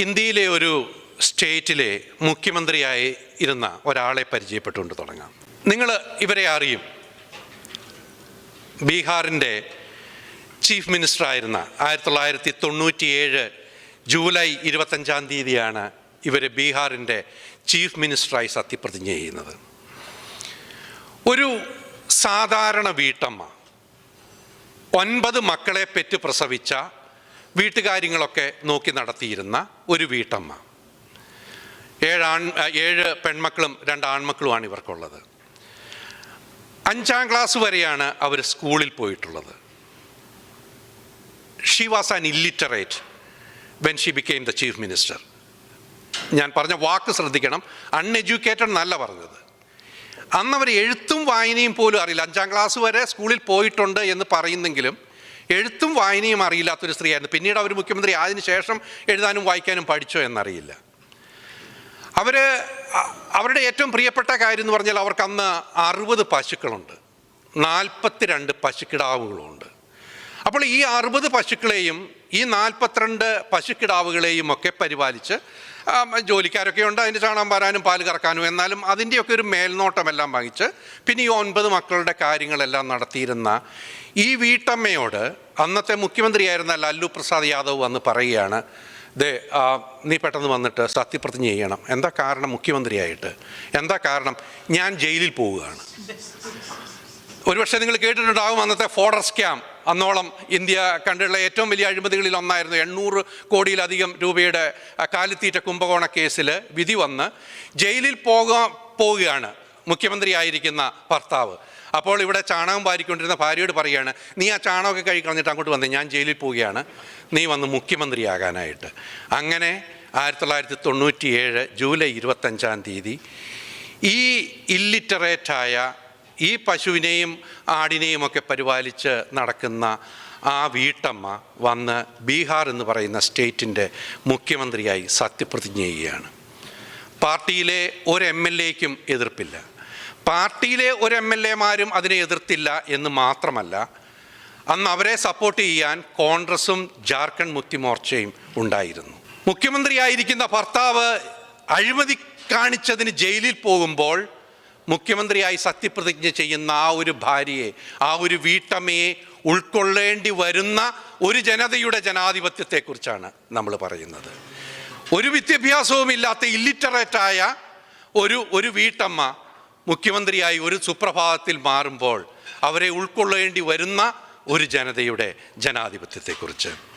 ഇന്ത്യയിലെ ഒരു സ്റ്റേറ്റിലെ മുഖ്യമന്ത്രിയായി ഇരുന്ന ഒരാളെ പരിചയപ്പെട്ടുകൊണ്ട് തുടങ്ങാം. നിങ്ങൾ ഇവരെ അറിയും. ബീഹാറിന്റെ ചീഫ് മിനിസ്റ്റർ ആയിരുന്ന ആയിരത്തി തൊള്ളായിരത്തി തൊണ്ണൂറ്റിയേഴ് ജൂലൈ ഇരുപത്തഞ്ചാം തീയതിയാണ് ഇവർ ബീഹാറിന്റെ ചീഫ് മിനിസ്റ്ററായി സത്യപ്രതിജ്ഞ ചെയ്യുന്നത്. ഒരു സാധാരണ വീട്ടമ്മ ഒൻപത് മക്കളെ പെറ്റ് പ്രസവിച്ച വീട്ടുകാര്യങ്ങളൊക്കെ നോക്കി നടത്തിയിരുന്ന ഒരു വീട്ടമ്മ. ഏഴ് ആൺ ഏഴ് പെൺമക്കളും രണ്ട് ആൺമക്കളുമാണ് ഇവർക്കുള്ളത്. അഞ്ചാം ക്ലാസ് വരെയാണ് അവർ സ്കൂളിൽ പോയിട്ടുള്ളത്. She was an illiterate when she became the chief minister ഞാൻ പറഞ്ഞ വാക്ക് ശ്രദ്ധിക്കണം. അൺഎഡ്യൂക്കേറ്റഡ് എന്നല്ല പറഞ്ഞത്. അന്ന് അവർ എഴുത്തും വായനയും പോലും അറിയില്ല. അഞ്ചാം ക്ലാസ് വരെ സ്കൂളിൽ പോയിട്ടുണ്ട് എന്ന് പറയുന്നെങ്കിലും എഴുത്തും വായനയും അറിയില്ലാത്തൊരു സ്ത്രീയായിരുന്നു. പിന്നീട് അവർ മുഖ്യമന്ത്രി ആയതിനു ശേഷം എഴുതാനും വായിക്കാനും പഠിച്ചോ എന്നറിയില്ല. അവർ അവരുടെ ഏറ്റവും പ്രിയപ്പെട്ട കാര്യം എന്ന് പറഞ്ഞാൽ അവർക്കന്ന് അറുപത് പശുക്കളുണ്ട്. നാൽപ്പത്തിരണ്ട് പശുക്കിടാവുകളുണ്ട്. അപ്പോൾ ഈ അറുപത് പശുക്കളെയും ഈ നാൽപ്പത്തിരണ്ട് പശുക്കിടാവുകളെയും ഒക്കെ പരിപാലിച്ച് ജോലിക്കാരൊക്കെ ഉണ്ട്. അതിന് ചാണകം വരാനും പാൽ കറക്കാനും എന്നാലും അതിന്റെയൊക്കെ ഒരു മേൽനോട്ടമെല്ലാം വാങ്ങിച്ച് പിന്നെ ഈ ഒൻപത് മക്കളുടെ കാര്യങ്ങളെല്ലാം നടത്തിയിരുന്ന ഈ വീട്ടമ്മയോട് അന്നത്തെ മുഖ്യമന്ത്രിയായിരുന്ന ലല്ലു പ്രസാദ് യാദവ് വന്ന് പറയുകയാണ് ദേ നീ പെട്ടെന്ന് വന്നിട്ട് സത്യപ്രതിജ്ഞ ചെയ്യണം. എന്താ കാരണം മുഖ്യമന്ത്രിയായിട്ട്? എന്താ കാരണം? ഞാൻ ജയിലിൽ പോവുകയാണ്. ഒരുപക്ഷെ നിങ്ങൾ കേട്ടിട്ടുണ്ടാകും അന്നത്തെ ഫോഡർ സ്കാം. അന്നോളം ഇന്ത്യ കണ്ടുള്ള ഏറ്റവും വലിയ അഴിമതികളിൽ ഒന്നായിരുന്നു എണ്ണൂറ് കോടിയിലധികം രൂപയുടെ കാലിത്തീറ്റ കുംഭകോണ കേസിൽ വിധി വന്ന് ജയിലിൽ പോകാൻ പോവുകയാണ് മുഖ്യമന്ത്രിയായിരിക്കുന്ന ഭർത്താവ്. അപ്പോൾ ഇവിടെ ചാണകം വാരിക്കൊണ്ടിരുന്ന ഭാര്യയോട് പറയുകയാണ് നീ ആ ചാണകമൊക്കെ കഴുകി കളഞ്ഞിട്ട് അങ്ങോട്ട് വന്നേ ഞാൻ ജയിലിൽ പോവുകയാണ്. നീ വന്ന് മുഖ്യമന്ത്രിയാകാനായിട്ട്. അങ്ങനെ ആയിരത്തി തൊള്ളായിരത്തി തൊണ്ണൂറ്റിയേഴ് ജൂലൈ ഇരുപത്തഞ്ചാം തീയതി ഈ ഇല്ലിറ്ററേറ്റായ ഈ പശുവിനെയും ആടിനെയും ഒക്കെ പരിപാലിച്ച് നടക്കുന്ന ആ വീട്ടമ്മ വന്ന് ബീഹാർ എന്ന് പറയുന്ന സ്റ്റേറ്റിന്റെ മുഖ്യമന്ത്രിയായി സത്യപ്രതിജ്ഞ ചെയ്യുകയാണ്. പാർട്ടിയിലെ ഒരു എം എൽ എക്കും എതിർപ്പില്ല. പാർട്ടിയിലെ ഒരു എം എൽ എമാരും അതിനെ എതിർത്തില്ല എന്ന് മാത്രമല്ല അന്ന് അവരെ സപ്പോർട്ട് ചെയ്യാൻ കോൺഗ്രസും ജാർഖണ്ഡ് മുക്തി മോർച്ചയും ഉണ്ടായിരുന്നു. മുഖ്യമന്ത്രിയായിരിക്കുന്ന ഭർത്താവ് അഴിമതി കാണിച്ചതിന് ജയിലിൽ പോകുമ്പോൾ മുഖ്യമന്ത്രിയായി സത്യപ്രതിജ്ഞ ചെയ്യുന്ന ആ ഒരു ഭാര്യയെ ആ ഒരു വീട്ടമ്മയെ ഉൾക്കൊള്ളേണ്ടി വരുന്ന ഒരു ജനതയുടെ ജനാധിപത്യത്തെക്കുറിച്ചാണ് നമ്മൾ പറയുന്നത്. ഒരു വിദ്യാഭ്യാസവും ഇല്ലാത്ത ഇല്ലിറ്ററേറ്റായ ഒരു ഒരു വീട്ടമ്മ മുഖ്യമന്ത്രിയായി ഒരു സുപ്രഭാതത്തിൽ മാറുമ്പോൾ അവരെ ഉൾക്കൊള്ളേണ്ടി വരുന്ന ഒരു ജനതയുടെ ജനാധിപത്യത്തെക്കുറിച്ച്.